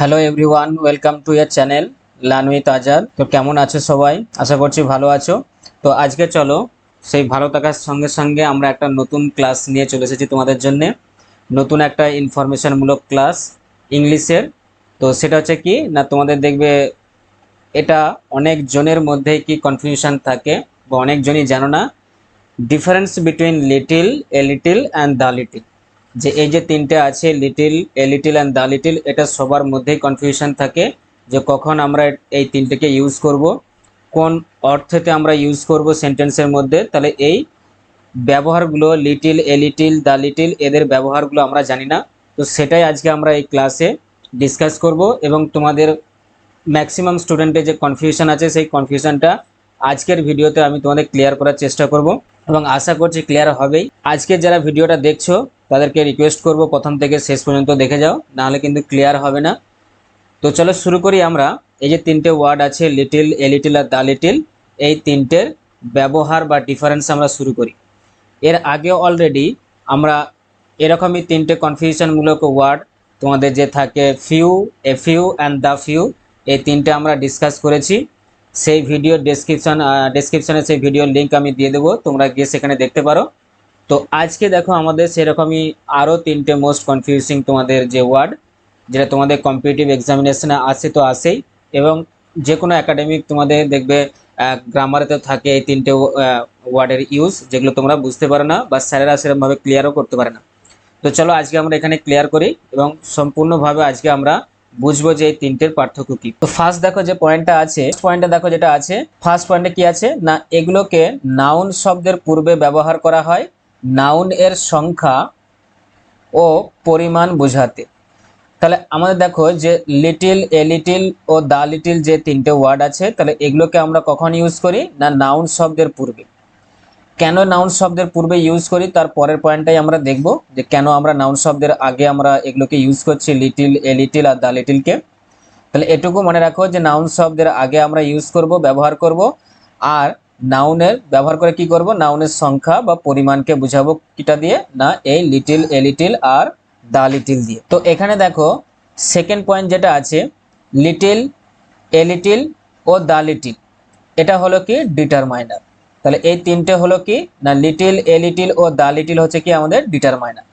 Hello everyone welcome to your channel learn with Azad তো কেমন আছো সবাই? আশা করছি ভালো আছো। তো আজকে চলো, সেই ভালো থাকার সঙ্গে সঙ্গে আমরা একটা নতুন ক্লাস নিয়ে চলে এসেছি তোমাদের জন্য। নতুন একটা ইনফরমেশনমূলক ক্লাস ইংলিশের তো সেটা হচ্ছে কি, না তোমাদের দেখবে এটা অনেক জনের মধ্যে কি কনফিউশন থাকে, বা অনেকজনই জানো না। Difference between little a little and the little যে এই যে তিনটে আছে little a little and the little এটা সবার মধ্যেই কনফিউশন থাকে যে কখন আমরা এই তিনটেকে ইউজ করব। কোন অর্থেতে আমরা ইউজ করব সেন্টেন্সের মধ্যে? তাহলে এই ব্যবহারগুলো little a little the little এদের ব্যবহারগুলো আমরা জানি না। তো সেটাই আজকে আমরা এই ক্লাসে ডিসকাস করব এবং তোমাদের ম্যাক্সিমাম স্টুডেন্টের যে কনফিউশন আছে, সেই কনফিউশনটা আজকের ভিডিওতে আমি তোমাদের ক্লিয়ার করার চেষ্টা করব। এবং আশা করছি ক্লিয়ার হবেই। আজকে যারা ভিডিওটা দেখছ, তাদেরকে রিকোয়েস্ট করব প্রথম থেকে শেষ পর্যন্ত দেখে যাও, নাহলে কিন্তু ক্লিয়ার হবে না। তো চলো শুরু করি আমরা। এই যে তিনটে ওয়ার্ড আছে লিটিল এ লিটিল আর দ্য লিটিল এই তিনটের ব্যবহার বা ডিফারেন্স আমরা শুরু করি। এর আগে অলরেডি আমরা এরকমই তিনটে কনফিউশনমূলক ওয়ার্ড তোমাদের যে থাকে few a few and the few এই তিনটে আমরা ডিসকাস করেছি। সেই ভিডিও ডেসক্রিপশন ডেসক্রিপশনে সেই ভিডিওর লিঙ্ক আমি দিয়ে দেবো, তোমরা গিয়ে সেখানে দেখতে পারো। তো আজকে দেখো আমাদের সেরকমই আরও তিনটে মোস্ট কনফিউজিং তোমাদের যে ওয়ার্ড যেটা তোমাদের কম্পিটিটিভ এক্সামিনেশনে আসে তো আসেই, এবং যে কোনো একাডেমিক তোমাদের দেখবে গ্রামারেতে থাকে এই তিনটে ওয়ার্ডের ইউজ যেগুলো তোমরা বুঝতে পারো না বা স্যারেরা সেরকমভাবে ক্লিয়ারও করতে পারে না। তো চলো আজকে আমরা এখানে ক্লিয়ার করি, এবং সম্পূর্ণভাবে আজকে আমরা বুঝব যে এই তিনটের পার্থক্য কি। তো ফার্স্ট দেখো যে পয়েন্টটা আছে পয়েন্টটা দেখো যেটা আছে ফার্স্ট পয়েন্টে কি আছে? না, এগুলোকে নাউন শব্দের পূর্বে ব্যবহার করা হয় নাউন এর সংখ্যা ও পরিমাণ বোঝাতে। তাহলে আমাদের দেখো যে লিটিল এ লিটিল ও দা লিটিল যে তিনটে ওয়ার্ড আছে, তাহলে এগুলোকে আমরা কখন ইউজ করি? না নাউন শব্দের পূর্বে। কেন নাউন শব্দের পূর্বে ইউজ করি, তার পরের পয়েন্টটাই আমরা দেখব যে কেন আমরা নাউন শব্দের আগে আমরা এগুলোকে ইউজ করছি লিটিল এ লিটিল আর দা লিটিলকে তাহলে এটুকু মনে রাখো যে নাউন শব্দের আগে আমরা ইউজ করব, ব্যবহার করব, আর নাউনের ব্যবহার করে কি করব? নাউনের সংখ্যা বা পরিমাণকে বুঝাবো কিটা দিয়ে, না এই লিটিল এ লিটিল আর দা লিটিল দিয়ে। তো এখানে দেখো সেকেন্ড পয়েন্ট যেটা আছে লিটিল এ লিটিল ও দা লিটিল এটা হলো কি? ডিটারমাইনার তাহলে এই তিনটে হলো কি? না লিটিল এ লিটিল ও দা লিটিল হচ্ছে কি আমাদের ডিটারমাইনার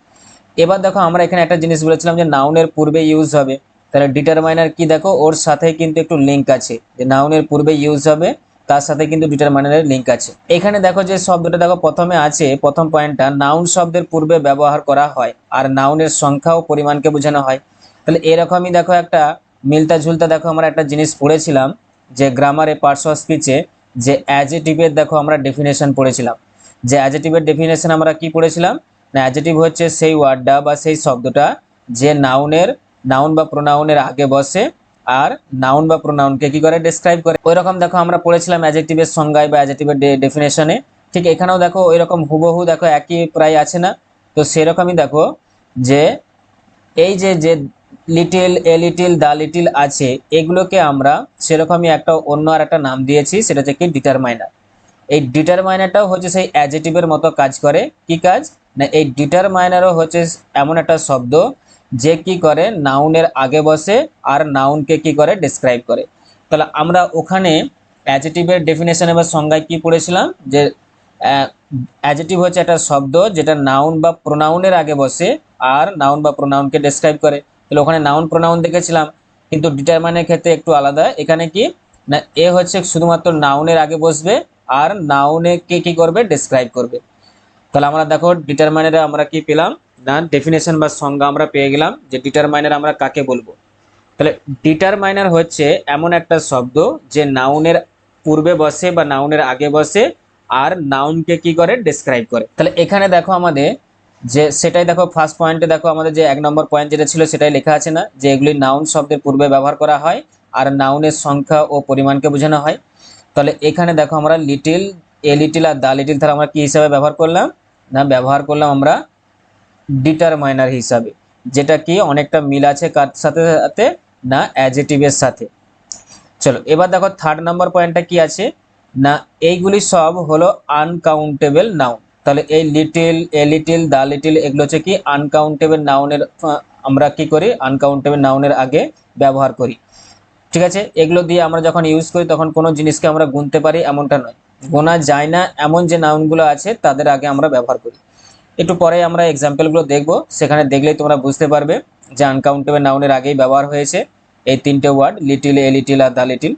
এবার দেখো আমরা এখানে একটা জিনিস বলেছিলাম যে নাউনের পূর্বে ইউজ হবে। তাহলে ডিটারমাইনার কি দেখো? ওর সাথে কিন্তু একটু লিঙ্ক আছে। যে নাউনের পূর্বে ইউজ হবে, তার সাথে কিন্তু ডিটারমাইনারের লিঙ্ক আছে। এখানে দেখো যে শব্দটা দেখো প্রথমে আছে, প্রথম পয়েন্টটা নাউন শব্দের পূর্বে ব্যবহার করা হয় আর নাউনের সংখ্যা ও পরিমাণকে বোঝানো হয়। তাহলে এরকমই দেখো একটা মিলতা ঝুলতা দেখো আমরা একটা জিনিস পড়েছিলাম যে গ্রামারে অফ স্পিচে যে অ্যাজেটিভের দেখো আমরা ডেফিনেশন পড়েছিলাম। যে অ্যাজেটিভের ডেফিনেশন আমরা কি পড়েছিলাম? না অ্যাজেটিভ হচ্ছে সেই ওয়ার্ডটা বা সেই শব্দটা যে নাউনের নাউন বা প্রোনাউনের আগে বসে আর নাউন বা প্রোনাউনকে কি করে? ডেসক্রাইব করে। ওই রকম দেখো আমরা পড়েছিলাম অ্যাজেক্টিভের সংজ্ঞায় বা অ্যাজেক্টিভের ডেফিনেশনে ঠিক এখানেও দেখো ওই রকম হুবহু দেখো একই প্রায় আছে না? তো সেরকমই দেখো যে এই যে যে little a little the little আছে, এগুলোকে আমরা সেরকমই একটা অন্য আর একটা নাম দিয়েছি, সেটা হচ্ছে কি ডিটারমাইনার এই ডিটারমাইনারটাও হচ্ছে সেই অ্যাজেটিভের মতো কাজ করে। কি কাজ? না, এই ডিটারমাইনারও হচ্ছে এমন একটা শব্দ যে কি করে নাউনের আগে বসে আর নাউনকে কি করে ডিসক্রাইব করে। তাহলে আমরা ওখানে অ্যাজেটিভের ডেফিনেশনে বা সংজ্ঞায় কি পড়েছিলাম? যে অ্যাজেটিভ হচ্ছে একটা শব্দ যেটা নাউন বা প্রোনাউনের আগে বসে আর নাউন বা প্রোনাউনকে ডেসক্রাইব করে। তাহলে ওখানে নাউন প্রোনাউন দেখেছিলাম, কিন্তু ডিটারমাইনের ক্ষেত্রে একটু আলাদা। এখানে কি? না, এ হচ্ছে শুধুমাত্র নাউনের আগে বসবে, আর নাউনে কে কি করবে? ডেসক্রাইব করবে। তাহলে আমরা দেখো ডিটারমাইনারে আমরা কি পেলাম? না ডেফিনেশন বা সংজ্ঞা আমরা পেয়ে গেলাম যে ডিটারমাইনার আমরা কাকে বলব। তাহলে ডিটারমাইনার হচ্ছে এমন একটা শব্দ যে নাউনের পূর্বে বসে বা নাউনের আগে বসে, আর নাউনকে কি করে? ডেসক্রাইব করে। তাহলে এখানে দেখো আমাদের যে সেটাই দেখো ফার্স্ট পয়েন্টে দেখো আমাদের যে এক নম্বর পয়েন্ট যেটা ছিল সেটাই লেখা আছে না, যে এগুলি নাউন শব্দের পূর্বে ব্যবহার করা হয় আর নাউনের সংখ্যা ও পরিমাণকে বোঝানো হয়। তাহলে এখানে দেখো আমরা লিটিল এ লিটিল আর দা লিটিল তাহলে আমরা কী হিসাবে ব্যবহার করলাম? না, ব্যবহার করলাম আমরা ডিটারমাইনার হিসাবে, যেটা কি অনেকটা মিল আছে কার সাথে সাথে না অ্যাজেটিভের সাথে। চলো, এবার দেখো থার্ড নাম্বার পয়েন্টটা কি আছে? না, এইগুলি সব হলো আনকাউন্টেবল নাউন তাহলে এই little a little the little এগুলো হচ্ছে কি? আনকাউন্টেবল নাউনের আমরা কি করি? আনকাউন্টেবল নাউনের আগে ব্যবহার করি। ঠিক আছে? এগুলো দিয়ে আমরা যখন ইউজ করি, তখন কোনো জিনিসকে আমরা গুনতে পারি এমনটা নয়। গোনা যায় না, এমন যে নাউনগুলো আছে, তাদের আগে আমরা ব্যবহার করি। একটু পরে আমরা এক্সাম্পলগুলো দেখব। সেখানে দেখলেই তোমরা বুঝতে পারবে যে আনকাউন্টেবল নাউনের আগেই ব্যবহার হয়েছে এই তিনটে ওয়ার্ড লিটিল এ লিটিল আর দ্য লিটিল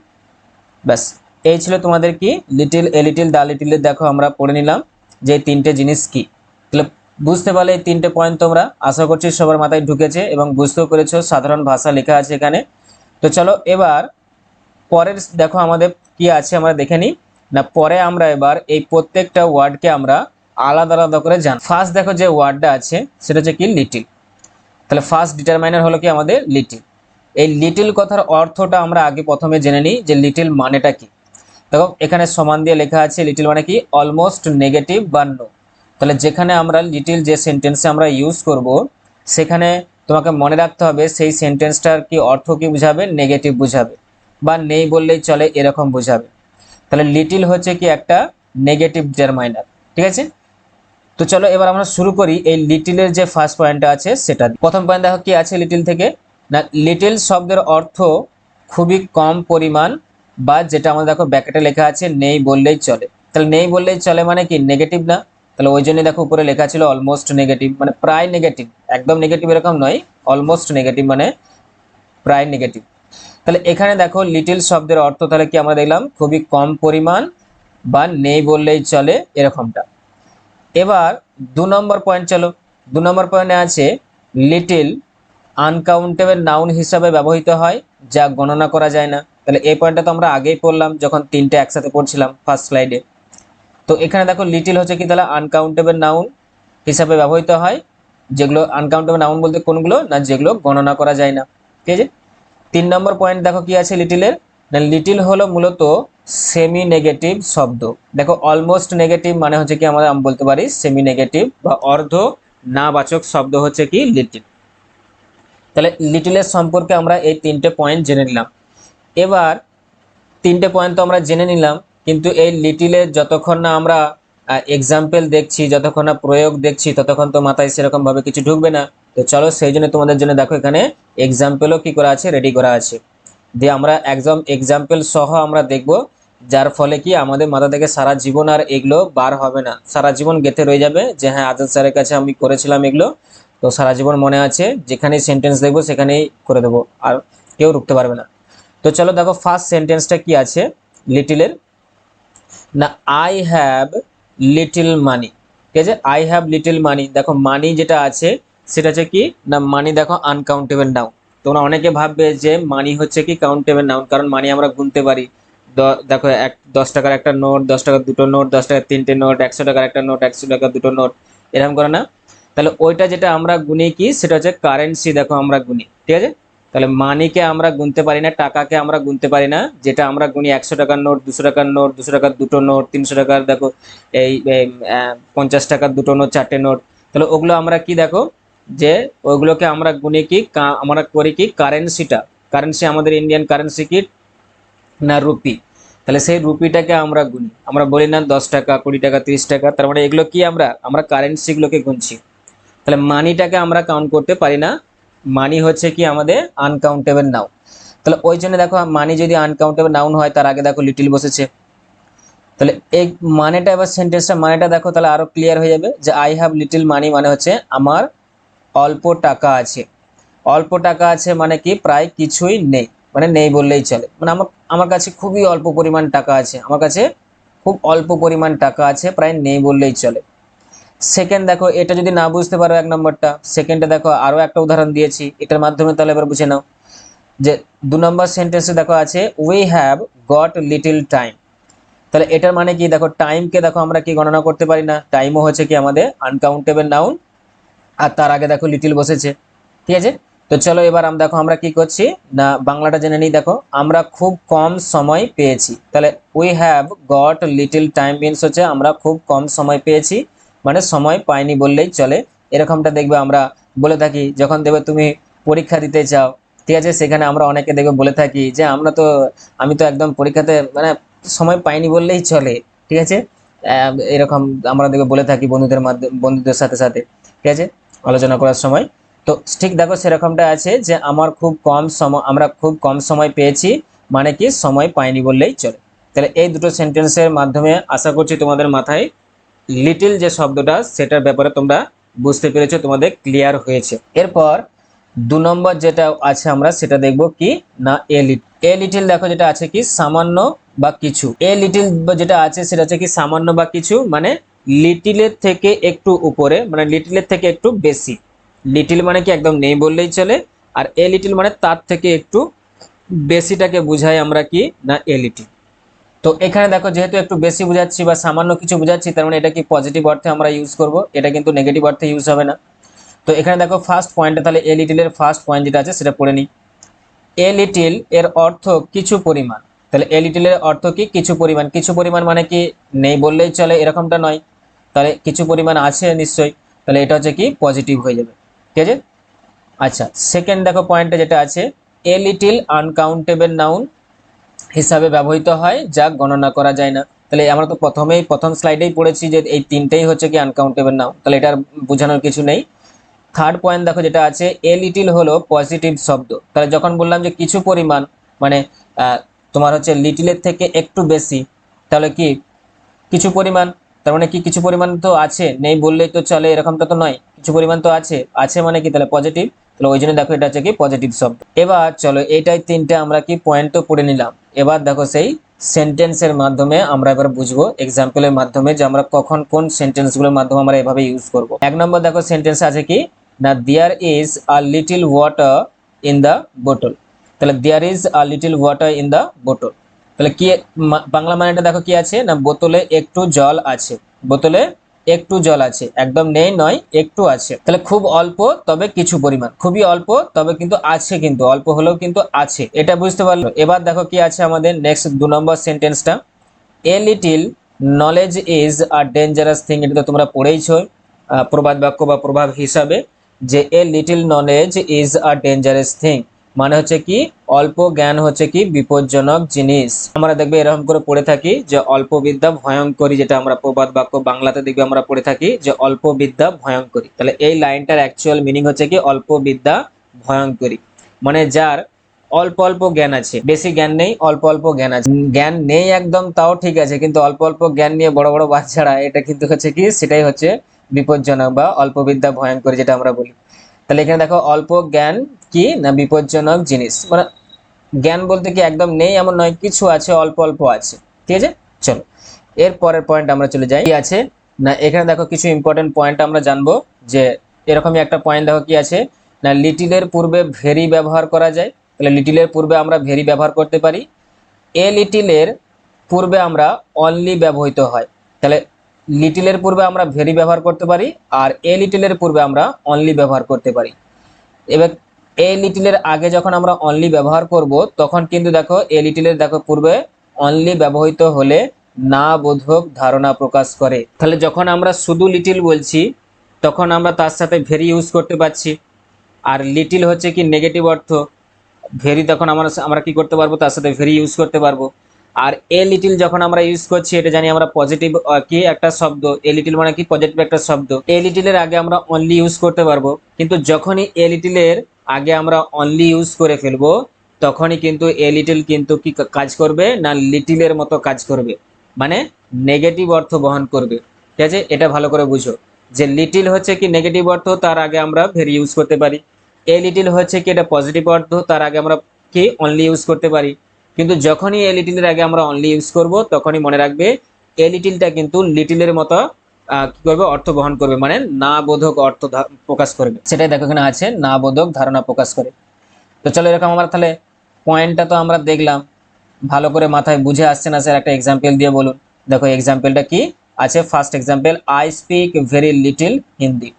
ব্যাস, এই ছিল তোমাদের কি? লিটিল এ লিটিল দ্য লিটিলের দেখো আমরা পড়ে নিলাম। যে তিনটে জিনিস কি? তাহলে বুঝতে পারলে এই তিনটে পয়েন্ট তোমরা, আশা করছি সবার মাথায় ঢুকেছে এবং বুঝতেও পেরেছ, সাধারণ ভাষা লেখা আছে এখানে। তো চলো এবার পরের, দেখো আমাদের কি আছে আমরা দেখে নিই। না, পরে আমরা এবার এই প্রত্যেকটা ওয়ার্ডকে আমরা আলাদা আলাদা করে জান ফার্স্ট দেখো যে ওয়ার্ডটা আছে, সেটা হচ্ছে কি? লিটিল তাহলে ফার্স্ট ডিটারমাইনার হলো কি আমাদের লিটিল এই লিটিল কথার অর্থটা আমরা আগে প্রথমে জেনে নিই যে লিটিল মানেটা কি। দেখো, এখানে সমান দিয়ে লেখা আছে লিটিল মানে কি? অলমোস্ট নেগেটিভ বা নো তাহলে যেখানে আমরা লিটিল যে সেন্টেন্সে আমরা ইউজ করব, সেখানে তোমাকে মনে রাখতে হবে সেই সেন্টেন্সটার কি অর্থ কি বুঝাবে? নেগেটিভ বুঝাবে। বা নেই বললেই চলে, এরকম বুঝাবে। তাহলে লিটিল হচ্ছে কি একটা নেগেটিভ ডিটারমাইনার ঠিক আছে? তো চলো এবার আমরা শুরু করি এই লিটিলের যে ফার্স্ট পয়েন্টটা আছে, সেটা প্রথম পয়েন্ট দেখো কি আছে লিটিল থেকে? না লিটিল শব্দের অর্থ খুবই কম পরিমাণ বা যেটা আমাদের দেখো ব্যাকেটে লেখা আছে, নেই বললেই চলে। তাহলে নেই বললেই চলে মানে কি? নেগেটিভ না? তাহলে ওই জন্যই দেখো উপরে লেখা ছিল অলমোস্ট নেগেটিভ মানে প্রায় নেগেটিভ একদম নেগেটিভ এরকম নয় অলমোস্ট নেগেটিভ মানে প্রায় নেগেটিভ তাহলে এখানে দেখো লিটিল শব্দের অর্থ তাহলে কি আমরা দেখলাম? খুবই কম পরিমাণ বা নেই বললেই চলে এরকমটা। এবার দু নম্বর পয়েন্ট চলো। দু নম্বর পয়েন্টে আছে লিটিল আনকাউন্টেবল নাউন হিসাবে ব্যবহৃত হয়, যা গণনা করা যায় না। তাহলে এই পয়েন্টটা তো আমরা আগেই পড়লাম, যখন তিনটে একসাথে পড়ছিলাম ফার্স্ট স্লাইডে তো এখানে দেখো লিটিল হচ্ছে কি? তাহলে আনকাউন্টেবল নাউন হিসাবে ব্যবহৃত হয়, যেগুলো আনকাউন্টেবল নাউন বলতে কোনগুলো? না, যেগুলো গণনা করা যায় না। ঠিক আছে? তিন নম্বর পয়েন্ট দেখো কি আছে লিটিলের না লিটিল হলো মূলত সেমি নেগেটিভ শব্দ। দেখো অলমোস্ট নেগেটিভ মানে হচ্ছে কি? আমরা আমি বলতে পারি সেমি নেগেটিভ বা অর্ধ নাবাচক শব্দ হচ্ছে কি? লিটিল তাহলে লিটিলের সম্পর্কে আমরা এই তিনটে পয়েন্ট জেনে নিলাম। এবার তিনটে পয়েন্ট তো আমরা জেনে নিলাম, কিন্তু এই লিটিলের যতক্ষণ না আমরা এক্সাম্পল দেখছি, যতক্ষণ না প্রয়োগ দেখছি, ততক্ষণ তো মাথায় সেরকম ভাবে কিছু ঢুকবে না। তো চলো সেই জন্য তোমাদের জন্য দেখো এখানে এক্সাম্পলও কি করা আছে রেডি করা আছে। দিয়ে আমরা একদম এক্সাম্পল সহ আমরা দেখব, যার ফলে কি আমাদের মাথা থেকে সারা জীবন আর এগুলো বার হবে না। সারা জীবন গেতে রয়ে যাবে যে হ্যাঁ আজাদ স্যারের কাছে আমি করেছিলাম এগুলো। তো সারা জীবন মনে আছে, যেখানেই সেন্টেন্স দেখব, সেখানেই করে দেবো, আর কেউ রুখতে পারবে না। তো চলো দেখো ফার্স্ট সেন্টেন্সটা কি আছে? লিটিলের না আই হ্যাভ লিটিল মানি ঠিক আছে? আই হ্যাভ লিটিল মানি দেখো মানি যেটা আছে, সেটা হচ্ছে কি? না মানি দেখো আনকাউন্টেবল নাউন তোমরা অনেকে ভাববে যে মানি হচ্ছে কি কাউন্টেবল নাউন কারণ মানি আমরা গুনতে পারি। দেখো, এক, দশ টাকার একটা নোট, দশ টাকার দুটো নোট, দশ টাকার তিনটে নোট, একশো টাকার একটা নোট, একশো টাকার দুটো নোট, এরকম করে না? তাহলে ওইটা যেটা আমরা গুনি কি? সেটা হচ্ছে কারেন্সি দেখো আমরা গুনি। ঠিক আছে? তাহলে মানিকে আমরা গুনতে পারি না, টাকাকে আমরা গুনতে পারি না, যেটা আমরা গুনি একশো টাকার নোট, দুশো টাকার নোট, দুশো টাকার দুটো নোট, তিনশো টাকার দেখো এই পঞ্চাশ টাকার দুটো নোট, চারটে নোট, তাহলে ওগুলো আমরা কি দেখো, যে ওইগুলোকে আমরা গুনি কি আমরা করি কি কারেন্সিটা কারেন্সি আমাদের ইন্ডিয়ান কারেন্সি কি, না রুপি তাহলে সেই রুপিটাকে আমরা গুনি, আমরা বলি না দশ টাকা, কুড়ি টাকা, তিরিশ টাকা, তার মানে এগুলো কি আমরা আমরা কারেন্সিগুলোকে গুনছি, তাহলে মানিটাকে আমরা কাউন্ট করতে পারি না মানি হচ্ছে কি আমাদের আনকাউন্টেবল নাউন তাহলে ওই জন্য দেখো মানি যদি আনকাউন্টেবল নাউন হয়, তার আগে দেখো লিটিল বসেছে। তাহলে এই মানেটা এবার সেন্টেন্সটা মানেটা দেখো, তাহলে আরও ক্লিয়ার হয়ে যাবে যে আই হ্যাভ লিটিল মানি মানে হচ্ছে আমার অল্প টাকা আছে। অল্প টাকা আছে মানে কি? প্রায় কিছুই নেই। মানে নেই বললেই চলে। মানে আমার আমার কাছে খুবই অল্প পরিমাণ টাকা আছে। আমার কাছে খুব অল্প পরিমাণ টাকা আছে, প্রায় নেই বললেই চলে। সেকেন্ড দেখো, এটা যদি না বুঝতে পারো এক নম্বরটা সেকেন্ডে দেখো আরও একটা উদাহরণ দিয়েছি, এটার মাধ্যমে তাহলে এবার বুঝে নাও। যে দু নম্বর সেন্টেন্সে দেখো আছে we have got little time তাহলে এটার মানে কি? দেখো টাইমকে দেখো আমরা কি গণনা করতে পারি না? টাইমও হচ্ছে কি আমাদের আনকাউন্টেবল নাউন আর তার আগে দেখো লিটিল বসেছে। ঠিক আছে? তো চলো এবার আমরা দেখো আমরা কি করছি? না, বাংলাটা জেনে নিই, দেখো, আমরা খুব কম সময় পেয়েছি। তাহলে we have got little time means হচ্ছে আমরা খুব কম সময় পেয়েছি। মানে সময় পাইনি বললেই চলে। এরকমটা দেখবে আমরা বলে থাকি, যখন দেখবে তুমি পরীক্ষা দিতে চাও, ঠিক আছে, সেখানে আমরা অনেকে দেখবে বলে থাকি যে, আমরা তো, আমি তো একদম পরীক্ষাতে মানে সময় পাইনি বললেই চলে। ঠিক আছে? এরকম আমরা দেখবে বলে থাকি বন্ধুদের মাধ্যমে, বন্ধুদের সাথে সাথে। ঠিক আছে? আলোচনা করার সময়। তো ঠিক দেখো, সেরকমটা আছে যে, আমার খুব কম সময় আমরা খুব কম সময় পেয়েছি মানে কি, সময় পাইনি বললেই চলে। তাহলে এই দুটো সেন্টেন্সের মাধ্যমে আশা করছি তোমাদের মাথায় লিটিল যে শব্দটা, সেটার ব্যাপারে তোমরা বুঝতে পেরেছ, তোমাদের ক্লিয়ার হয়েছে। এরপর দু নম্বর যেটা আছে আমরা, সেটা দেখব কি? না এ লিটিল এ লিটিল দেখো যেটা আছে কি? সামান্য বা কিছু। এ লিটিল যেটা আছে, সেটা হচ্ছে কি সামান্য বা কিছু মানে লিটিলের থেকে একটু উপরে মানে লিটিলের থেকে একটু বেশি। লিটিল মানে কি একদম নেই বললেই চলে, আর এ লিটিল মানে তার থেকে একটু বেশিটাকে বুঝাই আমরা কি? না এ লিটিল তো এখানে দেখো, যেহেতু একটু বেশি বোঝাচ্ছি বা সামান্য কিছু বোঝাচ্ছি, তার মানে এটা কি পজিটিভ অর্থে আমরা ইউজ করব? এটা কিন্তু নেগেটিভ অর্থে ইউজ হবে না। তো এখানে দেখো ফার্স্ট পয়েন্টে তাহলে এ লিটিলের ফার্স্ট পয়েন্ট যেটা আছে, সেটা পড়ে নিই। এ লিটিল এর অর্থ কিছু পরিমাণ। তাহলে এ লিটিলের অর্থ কি? কিছু পরিমাণ। কিছু পরিমাণ মানে কি? নেই বললেই চলে, এরকমটা নয়। তাহলে কিছু পরিমাণ আছে নিশ্চয়ই। তাহলে এটা হচ্ছে কি? পজিটিভ হয়ে যাবে। ঠিক আছে? আচ্ছা সেকেন্ড দেখো পয়েন্টে যেটা আছে এ লিটিল আনকাউন্টেবল নাউন হিসাবে ব্যবহৃত হয়, যা গণনা করা যায় না। তাহলে আমরা তো প্রথমেই, প্রথম স্লাইডেই পড়েছি যে এই তিনটেই হচ্ছে কি আনকাউন্টেবল নাউন তাহলে এটার বোঝানোর কিছু নেই। থার্ড পয়েন্ট দেখো যেটা আছে এ লিটিল হলো পজিটিভ শব্দ। তাহলে যখন বললাম যে কিছু পরিমাণ মানে তোমার হচ্ছে লিটিলের থেকে একটু বেশি, তাহলে কি কিছু পরিমাণ? তার মানে কি কিছু পরিমাণ তো আছে? নেই বললেই তো চলে, এরকমটা তো নয়। কিছু পরিমাণ তো আছে। আছে মানে কি? তাহলে পজিটিভ তাহলে ওই জন্য দেখো এটা হচ্ছে কি পজিটিভ শব্দ। এবার চলো এইটাই তিনটে আমরা কি পয়েন্ট তো পড়ে নিলাম। এবার দেখো সেই সেন্টেন্সের মাধ্যমে আমরা এবার বুঝব এক্সাম্পলের মাধ্যমে যে আমরা কখন কোন সেন্টেন্সগুলোর মাধ্যমে আমরা এভাবে ইউজ করব। এক নম্বর দেখো সেন্টেন্স আছে কি? না there is a little water in the bottle তাহলে there is a little water in the bottle তাহলে কি বাংলা মানেটা দেখো কি আছে? না, বোতলে একটু জল আছে। বোতলে একটু জল আছে, একদম নেই নয়, একটু আছে। তাহলে খুব অল্প, তবে কিছু পরিমাণ। খুবই অল্প, তবে কিন্তু আছে কিন্তু, অল্প হলেও কিন্তু আছে। এটা বুঝতে পারল, এবার দেখো কি আছে আমাদের নেক্সট দু নম্বর সেন্টেন্সটা a little knowledge is a dangerous thing এটা তো তোমরা পড়েইছো প্রবাদ বাক্য বা প্রভাব হিসাবে, যে a little knowledge is a dangerous thing মানে হচ্ছে কি, অল্প জ্ঞান হচ্ছে কি বিপজ্জনক জিনিস। আমরা দেখবে এরকম করে পড়ে থাকি যে অল্প বিদ্যা ভয়ঙ্করী যেটা আমরা প্রবাদ বাক্য বাংলাতে দেখবে আমরা পড়ে থাকি যে অল্প বিদ্যা ভয়ঙ্করী। তাহলে এই লাইনটার অ্যাকচুয়াল মিনিং হচ্ছে কি অল্প বিদ্যা ভয়ঙ্করী। মানে যার অল্প অল্প জ্ঞান আছে, বেশি জ্ঞান নেই, অল্প অল্প জ্ঞান আছে। জ্ঞান নেই একদম, তাও ঠিক আছে, কিন্তু অল্প অল্প জ্ঞান নিয়ে বড় বড় বাচ্চারা, এটা কিন্তু হচ্ছে কি, সেটাই হচ্ছে বিপজ্জনক বা অল্প বিদ্যা ভয়ঙ্কর যেটা আমরা বলি। তাহলে এখানে দেখো অল্প জ্ঞান কি না বিপজ্জনক জিনিস? মানে জ্ঞান বলতে কি একদম নেই, এমন নয়, কিছু আছে, অল্প অল্প আছে। ঠিক আছে? চলো। এর পরের পয়েন্ট আমরা চলে যাই। কি আছে? না, এখানে দেখো কিছু ইম্পর্টেন্ট পয়েন্ট আমরা জানব, যে এরকমই একটা পয়েন্ট দেখো কি আছে? না, লিটিলের পূর্বে ভেরি ব্যবহার করা যায়। তাহলে লিটিলের পূর্বে আমরা ভেরি ব্যবহার করতে পারি। এ লিটিলের পূর্বে আমরা অনলি ব্যবহৃত হয়। তাহলে লিটিলের পূর্বে আমরা ভেরি ব্যবহার করতে পারি আর এ লিটিলের পূর্বে আমরা অনলি ব্যবহার করতে পারি। এবার এ লিটিলের আগে যখন আমরা অনলি ব্যবহার করব, তখন কিন্তু দেখো এ লিটিলের দেখো পূর্বে অনলি ব্যবহৃত হলে না বোধক ধারণা প্রকাশ করে। তাহলে যখন আমরা শুধু লিটিল বলছি, তখন আমরা তার সাথে ভেরি ইউজ করতে পারছি। আর লিটিল হচ্ছে কি নেগেটিভ অর্থ। ভেরি তখন আমরা আমরা কি করতে পারব? তার সাথে ভেরি ইউজ করতে পারব। আর এ লিটিল যখন আমরা ইউজ করছি, এটা জানি আমরা পজিটিভ কি একটা শব্দ? এ লিটিল মানে কি? পজিটিভ একটা শব্দ। এ লিটিলের আগে আমরা অনলি ইউজ করতে পারব। কিন্তু যখনই এ লিটিলের আগে আমরা অনলি ইউজ করে ফেলব, তখনই কিন্তু এ লিটিল কিন্তু কি কাজ করবে? না লিটিলের মতো কাজ করবে। মানে নেগেটিভ অর্থ বহন করবে। ঠিক আছে? এটা ভালো করে বুঝো। যে লিটিল হচ্ছে কি নেগেটিভ অর্থ? তার আগে আমরা ভেরি ইউজ করতে পারি। এ লিটিল হচ্ছে কি? এটা পজিটিভ অর্থ। তার আগে আমরা কি? অনলি ইউজ করতে পারি। কিন্তু যখনই এ লিটিলের আগে আমরা অনলি ইউজ করব, তখনই মনে রাখবে এ লিটিলটা কিন্তু লিটিলের মতো কি করবে? অর্থ বহন করবে। মানে না বোধক অর্থ প্রকাশ করবে। সেটাই দেখো এখানে আছে, না বোধক ধারণা প্রকাশ করে। তো চলো এরকম আমরা তাহলে পয়েন্টটা তো আমরা দেখলাম। ভালো করে মাথায় বুঝে আসছে না স্যার একটা এক্সাম্পল দিয়ে বলুন। দেখো এক্সাম্পলটা কি? আছে first example I speak very little Hindi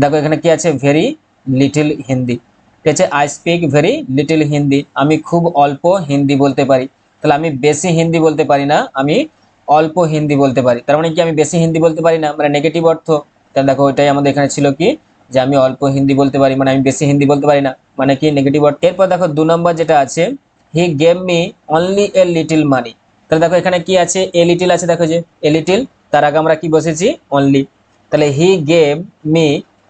দেখো এখানে কি আছে? ভেরি লিটিল হিন্দি ঠিক আছে I speak very little Hindi আমি খুব অল্প হিন্দি বলতে পারি। তাহলে আমি বেশি হিন্দি বলতে পারি না, আমি অল্প হিন্দি বলতে পারি। তার মানে কি, আমি বেশি হিন্দি বলতে পারি না? মানে নেগেটিভ অর্থ। তাহলে দেখো ওইটাই আমাদের এখানে ছিল কি, যে আমি অল্প হিন্দি বলতে পারি মানে আমি বেশি হিন্দি বলতে পারি না। মানে কি নেগেটিভ অর্থ। এরপর দেখো, দু নম্বর যেটা আছে he gave me only a little money তাহলে দেখো, এখানে কি আছে? এ লিটিল আছে, দেখো যে এ লিটিল তার আগে আমরা কি বসেছি? অনলি তাহলে he gave me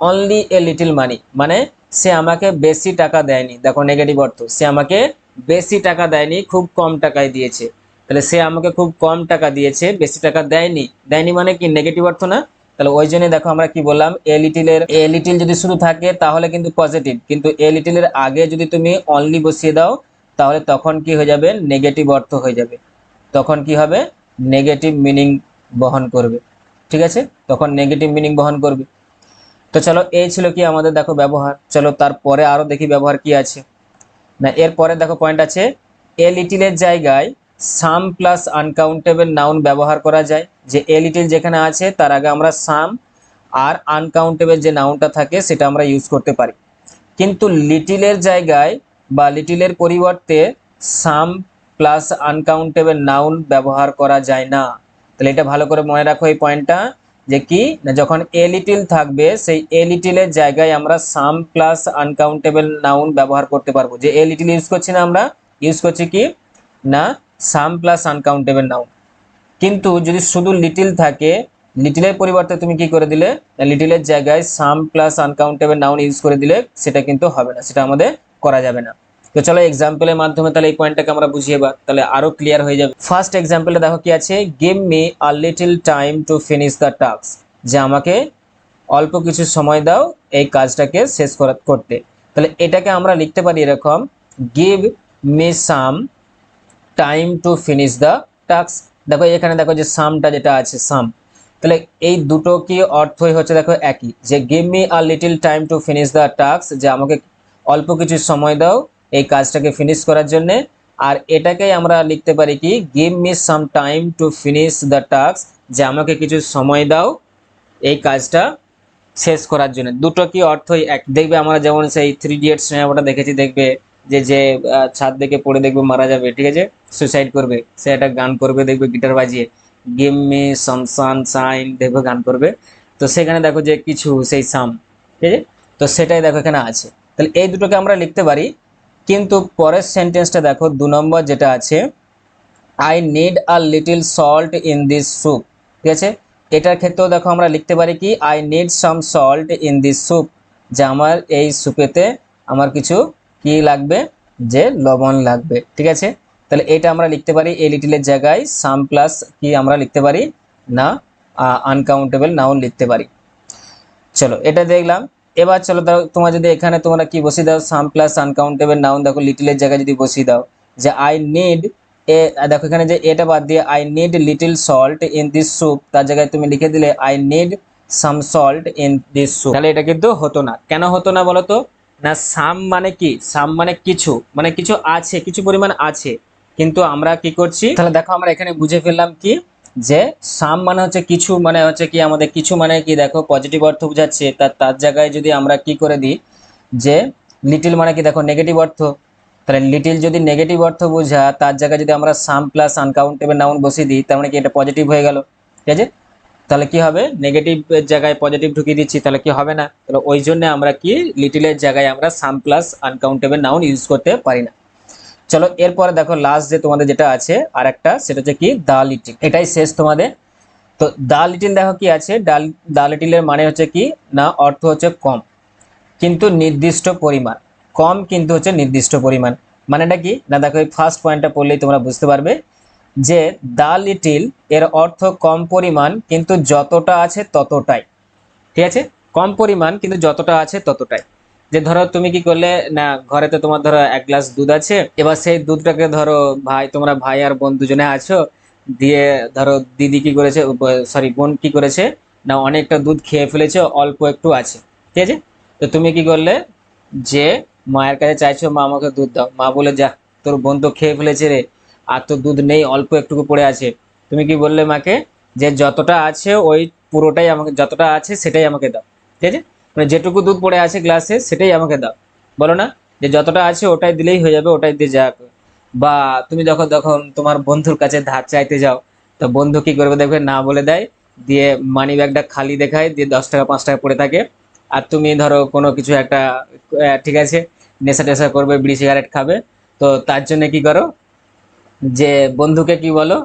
only a little money মানে সে আমাকে বেশি টাকা দেয়নি। দেখো নেগেটিভ অর্থ। সে আমাকে বেশি টাকা দেয়নি, খুব কম টাকায় দিয়েছে। তাহলে সে আমাকে খুব কম টাকা দিয়েছে, বেশি টাকা দেয়নি। দেয়নি মানে কি? নেগেটিভ অর্থ না? তাহলে ওই জন্য দেখো আমরা কি বললাম এ লিটিলের এ লিটিল যদি শুরু থাকে, তাহলে কিন্তু পজিটিভ কিন্তু এ লিটিলের আগে যদি তুমি অনলি বসিয়ে দাও, তাহলে তখন কি হয়ে যাবে? নেগেটিভ অর্থ হয়ে যাবে। তখন কি হবে? নেগেটিভ মিনিং বহন করবে। ঠিক আছে? তখন নেগেটিভ মিনিং বহন করবে। তো চলো, এই ছিল কি আমাদের, দেখো, ব্যবহার। চলো, তারপরে আরও দেখি ব্যবহার কি আছে। না, এরপরে দেখো পয়েন্ট আছে এ লিটিলের জায়গায় সাম প্লাস আনকাউন্টেবল নাউন ব্যবহার করা যায়। যে এ লিটিল যেখানে আছে, তার আগে আমরা সাম আর আনকাউন্টেবল যে নাউনটা থাকে, সেটা আমরা ইউজ করতে পারি। কিন্তু লিটিলের জায়গায় বা লিটিলের পরিবর্তে সাম প্লাস আনকাউন্টেবল নাউন ব্যবহার করা যায় না। তাহলে এটা ভালো করে মনে রাখো এই পয়েন্টটা যে কি, না যখন এ লিটিল থাকবে, সেই এ লিটিলের জায়গায় আমরা সাম প্লাস আনকাউন্টেবল নাউন ব্যবহার করতে পারব। যে এ লিটিল ইউজ করছি না আমরা ইউজ করছি কি? না সাম প্লাস আনকাউন্টেবল নাউন কিন্তু যদি শুধু লিটিল থাকে লিটিলের পরিবর্তে তুমি কি করে দিলে? লিটিলের জায়গায় some plus uncountable noun use করে দিলে, সেটা কিন্তু হবে না, সেটা আমাদের করা যাবে না। তো চলো এক্সাম্পলের মাধ্যমে তাহলে এই পয়েন্টটাকে আমরা বুঝিয়ে বা তাহলে আরও ক্লিয়ার হয়ে যাবে। ফার্স্ট এক্সাম্পলটা দেখো কি আছে? Give me a little time to finish the task যে আমাকে অল্প কিছু সময় দাও এই কাজটাকে শেষ করা, করতে। তাহলে এটাকে আমরা লিখতে পারি এরকম give me some time to finish the task দেখো এখানে দেখো যে সামটা যেটা আছে সাম তাহলে এই দুটো কি অর্থই হচ্ছে দেখো একই। যে give me a little time to finish the task যে আমাকে অল্প কিছু সময় দাও এই কাজটাকে ফিনিশ করার জন্য। আর এটাকেই আমরা লিখতে পারি কি give me some time to finish the task যে আমাকে কিছু সময় দাও এই কাজটা শেষ করার জন্য। দুটো কি অর্থই এক? দেখবে আমরা যেমন সেই থ্রি ইডিয়টস সিনেমাটা দেখেছি, দেখবে যে যে ছাদ থেকে পড়ে দেখবে মারা যাবে, ঠিক আছে? সুইসাইড করবে, সে একটা গান করবে, দেখবে গিটার বাজিয়ে। Give me some sunshine দেখবে গান করবে। তো সেখানে দেখো যে কিছু, সেই সাম ঠিক আছে? তো সেটাই দেখো এখানে আছে। তাহলে এই দুটোকে আমরা লিখতে পারি কিন্তু পরের সেন্টেন্সটা দেখো, দু নম্বর যেটা আছে I need a little salt in this soup ঠিক আছে? এটার ক্ষেত্রেও দেখো আমরা লিখতে পারি কি I need some salt in this soup যে আমার এই স্যুপেতে আমার কিছু কি লাগবে? যে লবণ লাগবে। ঠিক আছে? তাহলে এটা আমরা লিখতে পারি, এই লিটিলের জায়গায় সাম প্লাস কি আমরা লিখতে পারি? না আনকাউন্টেবল নাউন লিখতে পারি। চলো, এটা দেখলাম। এবার চলো দাও, তোমার যদি এখানে তোমরা কি বসিয়ে দাও? সাম প্লাস আনকাউন্টেবল নাউন দেখো লিটিলের জায়গায় যদি বসিয়ে দাও, যে আই নিড এ দেখো এখানে যে এটা বাদ দিয়ে I need little salt in this soup তার জায়গায় তুমি লিখে দিলে I need some salt in this soup তাহলে এটা কিন্তু হতো না। কেন হতো না বলো তো? না সাম মানে কি? সাম মানে কিছু মানে কিছু আছে, কিছু পরিমাণ আছে। কিন্তু আমরা কি করছি? তাহলে দেখো আমরা এখানে বুঝে ফেললাম কি যে সাম মানে হচ্ছে কিছু মানে হচ্ছে কি আমাদের কিছু মানে কি দেখো পজিটিভ অর্থ বোঝাচ্ছে তার তার জায়গায় যদি আমরা কি করে দিই, যে লিটিল মানে কি দেখো নেগেটিভ অর্থ। তাহলে লিটিল যদি নেগেটিভ অর্থ বোঝা, তার জায়গায় যদি আমরা সাম প্লাস আনকাউন্টেবল নাউন বসিয়ে দিই, তার মানে কি এটা পজিটিভ হয়ে গেল। ঠিক আছে? তাহলে কি হবে? নেগেটিভ জায়গায় পজিটিভ ঢুকিয়ে দিচ্ছি, তাহলে কি হবে না? তাহলে ওই জন্য আমরা কি লিটিলের জায়গায় আমরা some plus uncountable noun use করতে পারি না। চলো, এরপরে দেখো লাস্ট যে তোমাদের যেটা আছে আর একটা সেটা হচ্ছে কি দা লিটিল এটাই শেষ তোমাদের। তো দা লিটিল দেখো কি আছে? ডাল দা লিটিলের মানে হচ্ছে কি? না, অর্থ হচ্ছে কম। কিন্তু নির্দিষ্ট পরিমাণ। কম কিন্তু হচ্ছে নির্দিষ্ট পরিমাণ। মানেটা কি? না, দেখো এই ফার্স্ট পয়েন্টটা পড়লেই তোমরা বুঝতে পারবে যে দা লিটিল এর অর্থ কম পরিমাণ কিন্তু যতটা আছে ততটাই। ঠিক আছে? কম পরিমাণ কিন্তু যতটা আছে ততটাই। যে ধরো তুমি কি করলে, না ঘরে তো তোমার ধরো এক গ্লাস দুধ আছে, এবার সেই দুধটাকে ধরো ভাই, তোমরা ভাই আর বোন দুজনে আছো, দিয়ে ধরো দিদি কি করেছে সরি বোন কি করেছে, না, অনেকটা দুধ খেয়ে ফেলেছে, অল্প একটু আছে, ঠিক আছে? তো তুমি কি করলে, যে মায়ের কাছে চাইছো, মা, আমাকে দুধ দাও। মা বলে, যা, তোর বোন তো খেয়ে ফেলেছে রে, আর তো দুধ নেই, অল্প একটুকু পড়ে আছে। তুমি কি বললে মাকে, যে যতটা আছে, ওই পুরোটাই আমাকে, যতটা আছে, সেটাই আমাকে দাও। ঠিক আছে? মানে যেটুকু দুধ পড়ে আছে গ্লাসে সেটাই আমাকে দাও। বলো না? যে যতটা আছে ওটাই দিলেই হয়ে যাবে, ওটাই দিয়ে যাক। বা তুমি যখন যখন তোমার বন্ধুর কাছে ধার চাইতে যাও, তো বন্ধু কি করবে দেখবে? না বলে দেয়, দিয়ে মানি ব্যাগটা খালি দেখায়, দিয়ে দশ টাকা, পাঁচ টাকা পড়ে থাকে। আর তুমি ধরো কোনো কিছু একটা ঠিক আছে, নেশা টেশা করবে, বিড়ি সিগারেট খাবে। তো তার জন্য কি করো? যে বন্ধুকে কি বলো?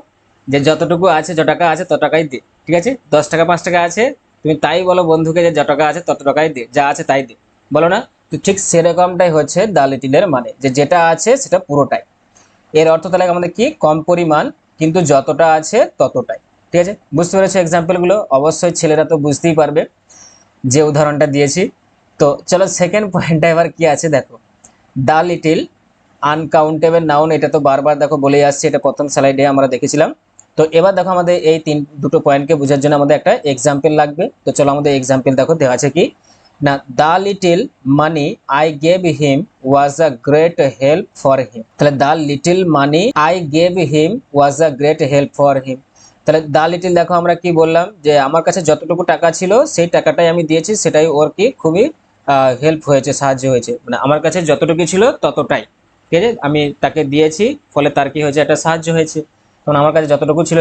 যে যতটুকু আছে যত টাকা আছে তত টাকাই দি, ঠিক আছে? দশ টাকা, পাঁচ টাকা আছে তুমি তাই বলো বন্ধুকে যে যত টাকা আছে তত টাকাই দে, যা আছে তাই দে। বলো না? তো ঠিক সেরকমটাই হচ্ছে দ্য লিটিলের মানে যে যেটা আছে সেটা পুরোটাই। এর অর্থ তাহলে আমাদের কি? কম পরিমাণ, কিন্তু যতটা আছে ততটাই। ঠিক আছে? বুঝতে পেরেছ এক্সাম্পলগুলো অবশ্যই ছেলেরা তো বুঝতেই পারবে যে উদাহরণটা দিয়েছি। তো চলো সেকেন্ড পয়েন্টটা এবার কি আছে দেখো। দ্য লিটিল আনকাউন্টেবল নাউন, এটা তো বারবার দেখো বলেই আসছে, এটা প্রথম স্লাইডে আমরা দেখেছিলাম। তো এবার দেখো আমাদের এই তিন, দুটো পয়েন্টকে বোঝার জন্য আমাদের একটা এক্সাম্পল লাগবে। তো চলো আমাদের এক্সাম্পল দেখো, দেওয়া আছে কি? না the little money I gave him was a great help for him তাহলে the little money I gave him was a great help for him তাহলে দা লিটিল দেখো আমরা কি বললাম? যে আমার কাছে যতটুকু টাকা ছিল, সেই টাকাটাই আমি দিয়েছি, সেটাই ওর কি খুবই হেল্প হয়েছে, সাহায্য হয়েছে। মানে আমার কাছে যতটুকু ছিল ততটাই। ঠিক আছে? আমি তাকে দিয়েছি, ফলে তার কি হয়েছে? একটা সাহায্য হয়েছে। তখন আমার কাছে যতটুকু ছিল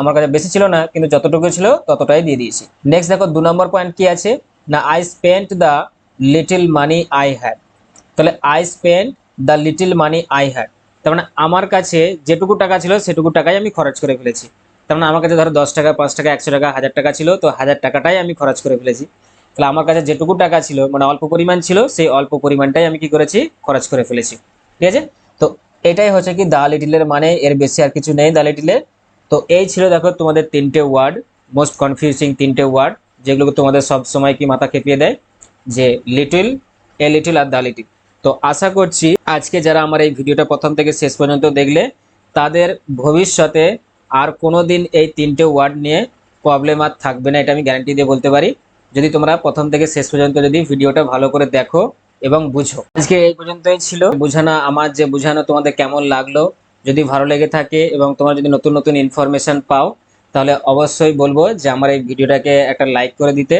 আমার কাছে বেশি ছিল না, কিন্তু যতটুকু ছিল ততটাই দিয়ে দিয়েছি। নেক্সট দেখো, দু নম্বর পয়েন্ট কি আছে? না I spent the little money I had তাহলে I spend the little money I had তার মানে আমার কাছে যেটুকু টাকা ছিল, সেটুকু টাকাই আমি খরচ করে ফেলেছি। তার মানে আমার কাছে ধরো দশ টাকা, পাঁচ টাকা, একশো টাকা, হাজার টাকা ছিল, তো হাজার টাকাটাই আমি খরচ করে ফেলেছি। তাহলে আমার কাছে যেটুকু টাকা ছিল মানে অল্প পরিমাণ ছিল, সেই অল্প পরিমাণটাই আমি কি করেছি? খরচ করে ফেলেছি। ঠিক আছে? তো এটাই হচ্ছে কি দা লিটিলের মানে এর বেশি আর কিছু নেই দা লিটিলের। তো এই ছিল দেখো তোমাদের তিনটে ওয়ার্ড মোস্ট কনফিউজিং তিনটে ওয়ার্ড, যেগুলো তোমাদের সব সময় কি মাথা খেপিয়ে দেয়, যে লিটল, এ লিটল আর দা লিটল। তো আশা করছি আজকে যারা আমার এই ভিডিওটা প্রথম থেকে শেষ পর্যন্ত দেখলে, তাদের ভবিষ্যতে আর কোনো দিন এই তিনটে ওয়ার্ড নিয়ে প্রবলেম আর থাকবে না, এটা আমি গ্যারান্টি দিয়ে বলতে পারি। যদি তোমরা প্রথম থেকে শেষ পর্যন্ত যদি ভিডিওটা ভালো করে দেখো এবং বুঝো। আজকে এই পর্যন্তই ছিল। বুঝানো, আমার যে বুঝানো তোমাদের কেমন লাগল, যদি ভালো লেগে থাকে এবং তোমরা যদি নতুন নতুন ইনফরমেশন পাও, তাহলে অবশ্যই বলব যে আমার এই ভিডিওটাকে একটা লাইক করে দিতে।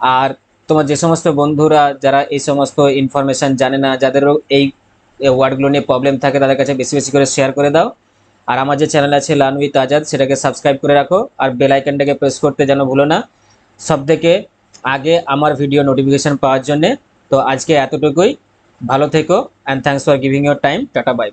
আর তোমার যে সমস্ত বন্ধুরা, যারা এই সমস্ত ইনফরমেশন জানে না, যাদেরও এই ওয়ার্ডগুলো নিয়ে প্রবলেম থাকে, তাদের কাছে বেশি বেশি করে শেয়ার করে দাও। আর আমার যে চ্যানেল আছে লান উইথ আজাদ সেটাকে সাবস্ক্রাইব করে রাখো। আর বেল আইকনটাকে প্রেস করতে যেন ভুলো না। সব থেকে আগে আমার ভিডিও নোটিফিকেশন পাওয়ার জন্যে। তো আজকে এতটুকুই। ভালো থেকো and thanks for giving your time tata bye